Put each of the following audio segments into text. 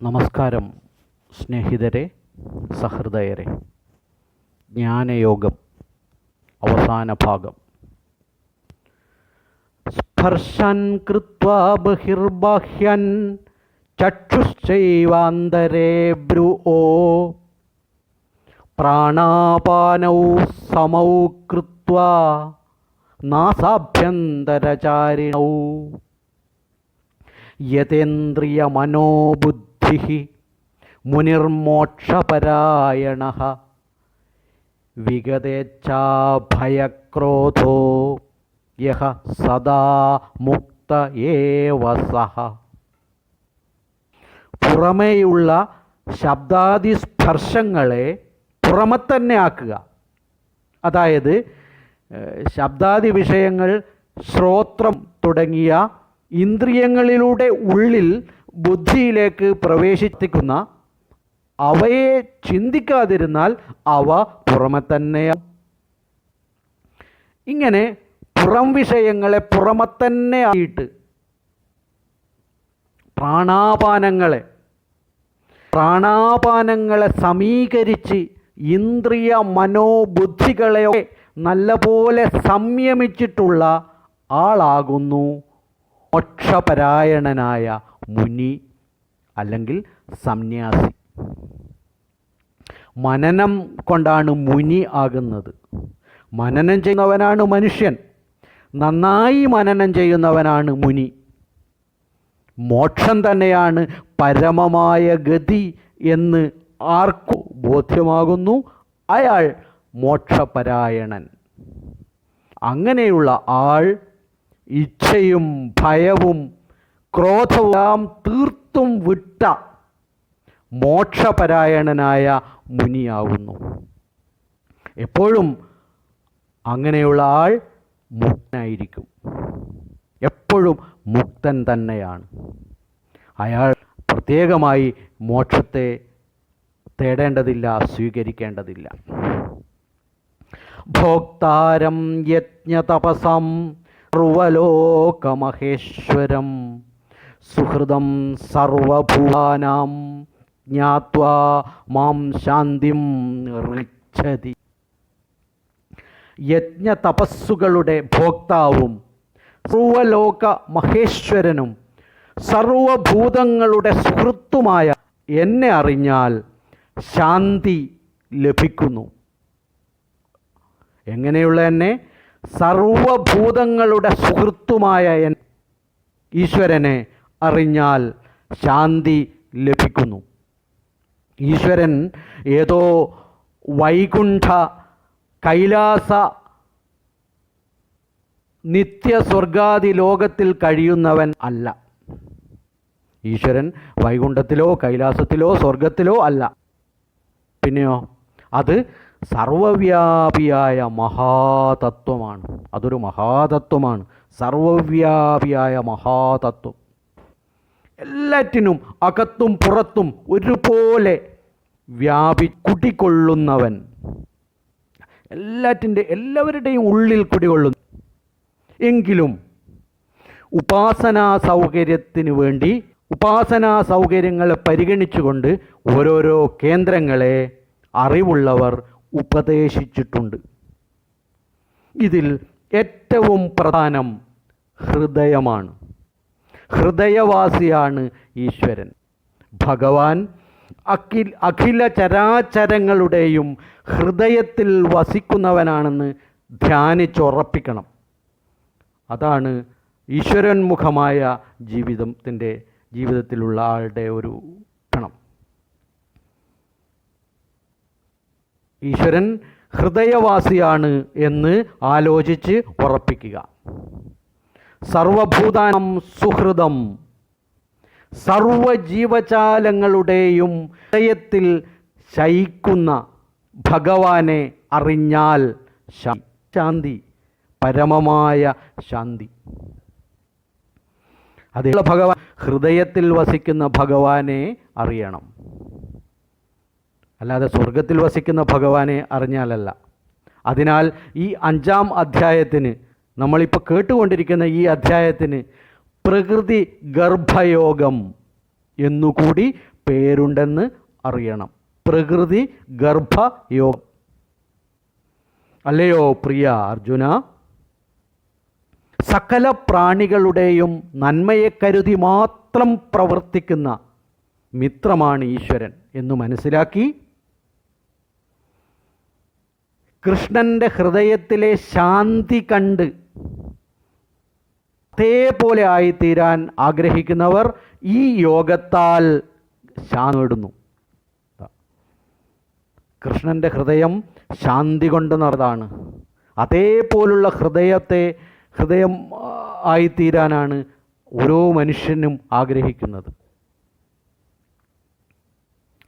നമസ്കാരം സ്നേഹിതരെ സഹൃദയരെ. ജ്ഞാനയോഗം അവസാന ഭാഗം. സ്പർശൻ കൃത്വാ ബഹിർബാഹ്യൻ ചക്ഷുശ്ചൈവാന്തരേ ഓ പ്രാണാപാനൗ സമൗ കൃത്വാ നാസാഭ്യന്തരചാരിണൗ. യതേന്ദ്രിയമനോബുദ്ധി മുനിർമോക്ഷപരായണ വിഗതേച്ഛാഭയക്രോധോ യഹ സദാ മുക്ത ഏവ സഹ. പുറമേയുള്ള ശബ്ദാദി സ്പർശങ്ങളെ പുറമെ തന്നെ ആക്കുക. അതായത് ശബ്ദാദി വിഷയങ്ങൾ ശ്രോത്രം തുടങ്ങിയ ഇന്ദ്രിയങ്ങളിലൂടെ ഉള്ളിൽ ബുദ്ധിയിലേക്ക് പ്രവേശിപ്പിക്കുന്ന അവയെ ചിന്തിക്കാതിരുന്നാൽ അവ പുറമെ തന്നെയാണ് ഇങ്ങനെ പുറം വിഷയങ്ങളെ പുറമെ തന്നെ ആയിട്ട് പ്രാണാപാനങ്ങളെ പ്രാണാപാനങ്ങളെ സമീകരിച്ച് ഇന്ദ്രിയ മനോബുദ്ധികളെയൊക്കെ നല്ലപോലെ സംയമിച്ചിട്ടുള്ള ആളാകുന്നു മോക്ഷപരായണനായ മുനി അല്ലെങ്കിൽ സന്യാസി. മനനം കൊണ്ടാണ് മുനി ആകുന്നത്. മനനം ചെയ്യുന്നവനാണ് മനുഷ്യൻ. നന്നായി മനനം ചെയ്യുന്നവനാണ് മുനി. മോക്ഷം തന്നെയാണ് പരമമായ ഗതി എന്ന് ആർക്കു ബോധ്യമാകുന്നു? അയാൾ മോക്ഷപരായണൻ. അങ്ങനെയുള്ള ആൾ ഇച്ഛയും ഭയവും ക്രോധവും തീർത്തും വിട്ട മോക്ഷപരായണനായ മുനിയാവുന്നു. എപ്പോഴും അങ്ങനെയുള്ള ആൾ മുക്തനായിരിക്കും എപ്പോഴും മുക്തൻ തന്നെയാണ്. അയാൾ പ്രത്യേകമായി മോക്ഷത്തെ തേടേണ്ടതില്ല സ്വീകരിക്കേണ്ടതില്ല. ഭോക്താരം യജ്ഞതപസം സർവലോകമഹേശ്വരം സുഹൃദം സർവഭൂതാനാം ജ്ഞാത്വാ മാം ശാന്തിം ഋച്ഛതി. യജ്ഞ തപസ്സുകളുടെ ഭോക്താവും സർവലോക മഹേശ്വരനും സർവഭൂതങ്ങളുടെ സുഹൃത്തുമായ എന്നെ അറിഞ്ഞാൽ ശാന്തി ലഭിക്കുന്നു. എങ്ങനെയുള്ള എന്നെ? സർവഭൂതങ്ങളുടെ സുഹൃത്തുമായ എൻ ഈശ്വരനെ അറിഞ്ഞാൽ ശാന്തി ലഭിക്കുന്നു. ഈശ്വരൻ ഏതോ വൈകുണ്ഠ കൈലാസ നിത്യസ്വർഗാദി ലോകത്തിൽ കഴിയുന്നവൻ അല്ല. ഈശ്വരൻ വൈകുണ്ഠത്തിലോ കൈലാസത്തിലോ സ്വർഗത്തിലോ അല്ല. പിന്നെയോ അത് സർവവ്യാപിയായ മഹാതത്വമാണ്. അതൊരു മഹാതത്വമാണ്. സർവവ്യാപിയായ മഹാതത്വം. എല്ലാറ്റിനും അകത്തും പുറത്തും ഒരുപോലെ വ്യാപി കുടികൊള്ളുന്നവൻ. എല്ലാറ്റിന്റെ എല്ലാവരുടെയും ഉള്ളിൽ കുടികൊള്ളുന്നു. എങ്കിലും ഉപാസനാ സൗകര്യത്തിന് വേണ്ടി ഉപാസനാ സൗകര്യങ്ങളെ പരിഗണിച്ചുകൊണ്ട് ഓരോരോ കേന്ദ്രങ്ങളെ അറിവുള്ളവർ ഉപദേശിച്ചിട്ടുണ്ട്. ഇതിൽ ഏറ്റവും പ്രധാനം ഹൃദയമാണ്. ഹൃദയവാസിയാണ് ഈശ്വരൻ. ഭഗവാൻ അഖിൽ അഖില ചരാചരങ്ങളുടെയും ഹൃദയത്തിൽ വസിക്കുന്നവനാണെന്ന് ധ്യാനിച്ചുറപ്പിക്കണം. അതാണ് ഈശ്വരന്മുഖമായ ജീവിതത്തിന്റെ ജീവിതത്തിലുള്ള ആളുടെ ഒരു ഗണം. ഈശ്വരൻ ഹൃദയവാസിയാണ് എന്ന് ആലോചിച്ച് ഉറപ്പിക്കുക. സർവഭൂതാനം സുഹൃതം. സർവജീവജാലങ്ങളുടെയും ഹൃദയത്തിൽ ശയിക്കുന്ന ഭഗവാനെ അറിഞ്ഞാൽ ശാന്തി പരമമായ ശാന്തി. അതിലുള്ള ഭഗവാൻ ഹൃദയത്തിൽ വസിക്കുന്ന ഭഗവാനെ അറിയണം. അല്ലാതെ സ്വർഗത്തിൽ വസിക്കുന്ന ഭഗവാനെ അറിഞ്ഞാലല്ല. അതിനാൽ ഈ അഞ്ചാം അധ്യായത്തിന് നമ്മളിപ്പോൾ കേട്ടുകൊണ്ടിരിക്കുന്ന ഈ അധ്യായത്തിന് പ്രകൃതി ഗർഭയോഗം എന്നുകൂടി പേരുണ്ടെന്ന് അറിയണം. പ്രകൃതി ഗർഭയോഗം. അല്ലയോ പ്രിയ അർജുന? സകല പ്രാണികളുടെയും നന്മയെ കരുതി മാത്രം പ്രവർത്തിക്കുന്ന മിത്രമാണ് ഈശ്വരൻ എന്ന് മനസ്സിലാക്കി കൃഷ്ണന്റെ ഹൃദയത്തിലെ ശാന്തി കണ്ട് അതേപോലെ ആയിത്തീരാൻ ആഗ്രഹിക്കുന്നവർ ഈ യോഗത്താൽ ശാന്തി നേടുന്നു കൃഷ്ണന്റെ ഹൃദയം ശാന്തി കൊണ്ട് അതേപോലുള്ള ഹൃദയത്തെ ഹൃദയം ആയിത്തീരാനാണ് ഓരോ മനുഷ്യനും ആഗ്രഹിക്കുന്നത്.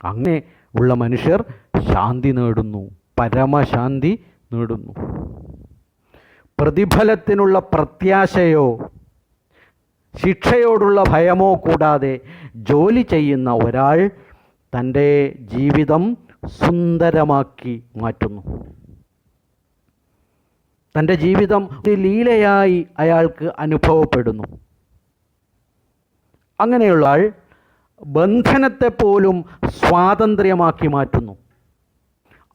അങ്ങനെ ഉള്ള മനുഷ്യർ ശാന്തി നേടുന്നു പരമശാന്തി നേടുന്നു. പ്രതിഫലത്തിനുള്ള പ്രത്യാശയോ ശിക്ഷയോടുള്ള ഭയമോ കൂടാതെ ജോലി ചെയ്യുന്ന ഒരാൾ തന്റെ ജീവിതം സുന്ദരമാക്കി മാറ്റുന്നു. തന്റെ ജീവിതം ഒരു ലീലയായി അയാൾക്ക് അനുഭവപ്പെടുന്നു. അങ്ങനെയുള്ള ആൾ ബന്ധനത്തെ പോലും സ്വാതന്ത്ര്യമാക്കി മാറ്റുന്നു.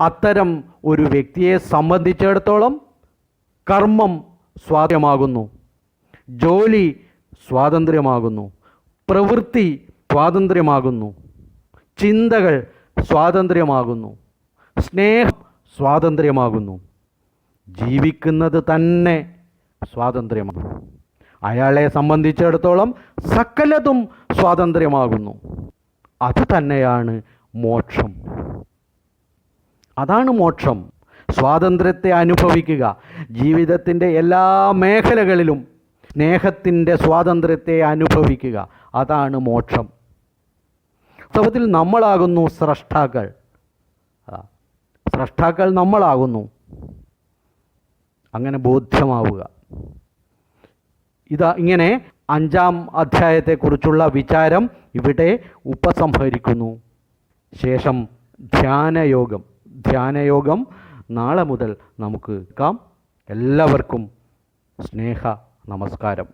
അത്തരം ഒരു വ്യക്തിയെ സംബന്ധിച്ചിടത്തോളം കർമ്മം സ്വാതന്ത്ര്യമാകുന്നു ജോലി സ്വാതന്ത്ര്യമാകുന്നു. പ്രവൃത്തി സ്വാതന്ത്ര്യമാകുന്നു. ചിന്തകൾ സ്വാതന്ത്ര്യമാകുന്നു. സ്നേഹം സ്വാതന്ത്ര്യമാകുന്നു. ജീവിക്കുന്നത് തന്നെ സ്വാതന്ത്ര്യമാകുന്നു. അയാളെ സംബന്ധിച്ചിടത്തോളം സകലതും സ്വാതന്ത്ര്യമാകുന്നു. അത് തന്നെയാണ് മോക്ഷം. അതാണ് മോക്ഷം. സ്വാതന്ത്ര്യത്തെ അനുഭവിക്കുക. ജീവിതത്തിന്റെ എല്ലാ മേഖലകളിലും സ്നേഹത്തിന്റെ സ്വാതന്ത്ര്യത്തെ അനുഭവിക്കുക. അതാണ് മോക്ഷം. വാസ്തവത്തിൽ നമ്മളാകുന്നു സ്രഷ്ടാക്കൾ. സ്രഷ്ടാക്കൾ നമ്മളാകുന്നു. അങ്ങനെ ബോധ്യമാവുക. ഇതാ ഇങ്ങനെ അഞ്ചാം അധ്യായത്തെക്കുറിച്ചുള്ള വിചാരം ഇവിടെ ഉപസംഹരിക്കുന്നു. ശേഷം ധ്യാനയോഗം. ധ്യാനയോഗം നാളെ മുതൽ നമുക്ക് കേൾക്കാം എല്ലാവർക്കും സ്നേഹ നമസ്കാരം.